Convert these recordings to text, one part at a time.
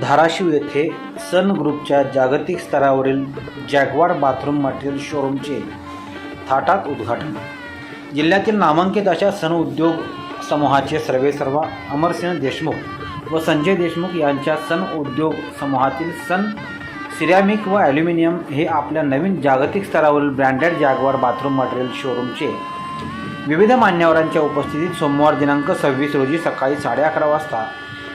धाराशिव येथे सन ग्रुपच्या जागतिक स्तरावरील जॅगवार बाथरूम मटेरियल शोरूमचे थाटात उद्घाटन. जिल्ह्यातील नामांकित अशा सन उद्योग समूहाचे सर्वेसर्वा अमरसिंह देशमुख व संजय देशमुख यांच्या सन उद्योग समूहातील सन सिरॅमिक व ॲल्युमिनियम हे आपल्या नवीन जागतिक स्तरावरील ब्रँडेड जॅगवार बाथरूम मटेरियल शोरूमचे विविध मान्यवरांच्या उपस्थितीत सोमवार दिनांक सव्वीस रोजी सकाळी साडे अकरा वाजता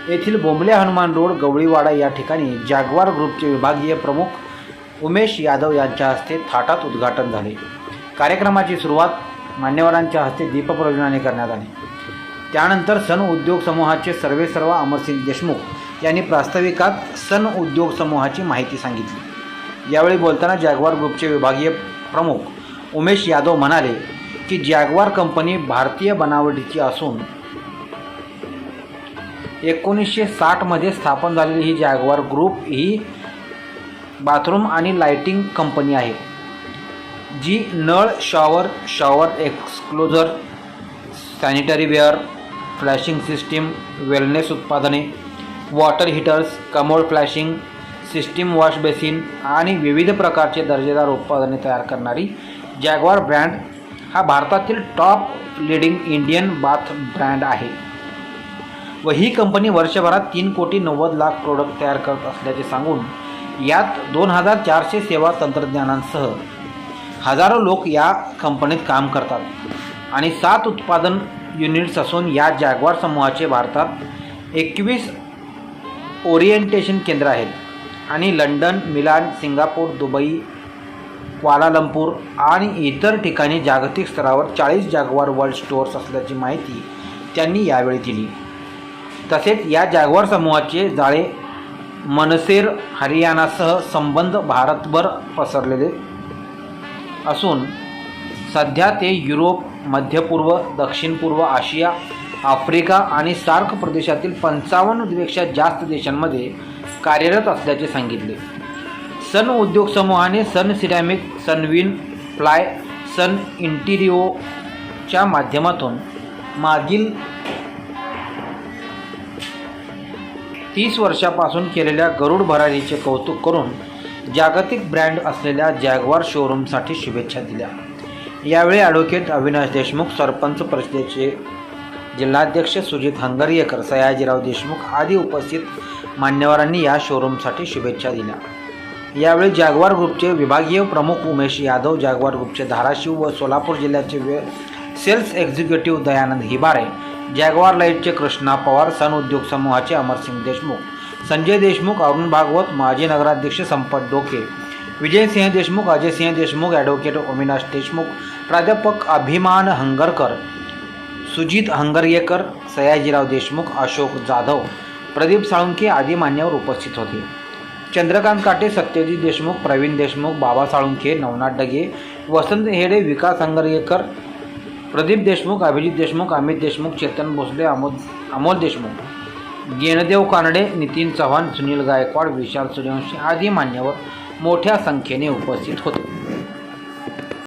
येथील बोंबले हनुमान रोड गवळीवाडा या ठिकाणी जागवार ग्रुपचे विभागीय प्रमुख उमेश यादव यांच्या हस्ते थाटात उद्घाटन झाले. कार्यक्रमाची सुरुवात मान्यवरांच्या हस्ते दीपप्रज्वलनाने करण्यात आली. त्यानंतर सन उद्योग समूहाचे सर्वेसर्वा अमरसिंग देशमुख यांनी प्रास्ताविकात सन उद्योग समूहाची माहिती सांगितली. यावेळी बोलताना जॅगवार ग्रुपचे विभागीय प्रमुख उमेश यादव म्हणाले की जॅगवार कंपनी भारतीय बनावटीची असून एकोणीसशे साठमध्ये स्थापन झालेली ही जॅगवार ग्रुप ही बाथरूम आणि लाइटिंग कंपनी आहे जी नळ shower shower enclosure sanitary ware flushing system wellness उत्पादने water heaters commode flushing system wash basin आणि विविध प्रकारचे दर्जेदार उत्पादने तयार करणारी जॅगवार ब्रँड हा भारतातील top leading Indian bath brand आहे. व ही कंपनी वर्षभरात तीन कोटी नव्वद लाख प्रोडक्ट तयार करत असल्याचे सांगून यात दोन हजार चारशे सेवा तंत्रज्ञानांसह हजारो लोक या कंपनीत काम करतात. आणि सात उत्पादन युनिट्स असून या जॅगवार समूहाचे भारतात एकवीस ओरिएंटेशन केंद्र आहेत. आणि London Milan Singapore Dubai Kuala Lumpur आणि इतर ठिकाणी जागतिक स्तरावर चाळीस जागवार वर्ल्ड स्टोअर्स असल्याची माहिती त्यांनी यावेळी दिली. तसेच या जागवार समूहाचे जाळे मनसेर हरियाणासह संबंध भारतभर पसरलेले असून सध्या ते युरोप मध्यपूर्व दक्षिण पूर्व आशिया आफ्रिका आणि सार्क प्रदेशातील पंचावन्नपेक्षा जास्त देशांमध्ये कार्यरत असल्याचे सांगितले. सन उद्योग समूहाने सन सिरॅमिक सनविन फ्लाय सन इंटिरिओच्या माध्यमातून मागील तीस वर्षापासून केलेल्या गरुड भरारीचे कौतुक करून जागतिक ब्रँड असलेल्या जॅगवार शोरूमसाठी शुभेच्छा दिल्या. यावेळी ॲडव्होकेट अविनाश देशमुख सरपंच परिषदेचे जिल्हाध्यक्ष सुजित हंगरियेकर सयाजीराव देशमुख आदी उपस्थित मान्यवरांनी या शोरूमसाठी शुभेच्छा दिल्या. यावेळी जागवार ग्रुपचे विभागीय प्रमुख उमेश यादव जागवार ग्रुपचे धाराशिव व सोलापूर जिल्ह्याचे वे sales executive Dayanand Hibare Jaquar लाईटचे कृष्णा पवार सन उद्योग समूहाचे अमरसिंग देशमुख संजय देशमुख अरुण भागवत माजी नगराध्यक्ष संपत डोके विजयसिंह देशमुख अजयसिंह देशमुख ॲडव्होकेट अविनाश देशमुख प्राध्यापक अभिमान हंगरकर सुजित हंगरयेकर सयाजीराव देशमुख अशोक जाधव प्रदीप साळुंके आदी मान्यवर उपस्थित होते. चंद्रकांत काटे सत्यजित देशमुख प्रवीण देशमुख बाबा साळुंखे नवनाथ डगे वसंत हेडे विकास हंगरयेकर प्रदीप देशमुख अभिजित देशमुख अमित देशमुख चेतन भोसले अमोद अमोल देशमुख गेनदेव कानडे नितीन चव्हाण सुनील गायकवाड विशाल सूर्यवंशी आदी मान्यवर मोठ्या संख्येने उपस्थित होते.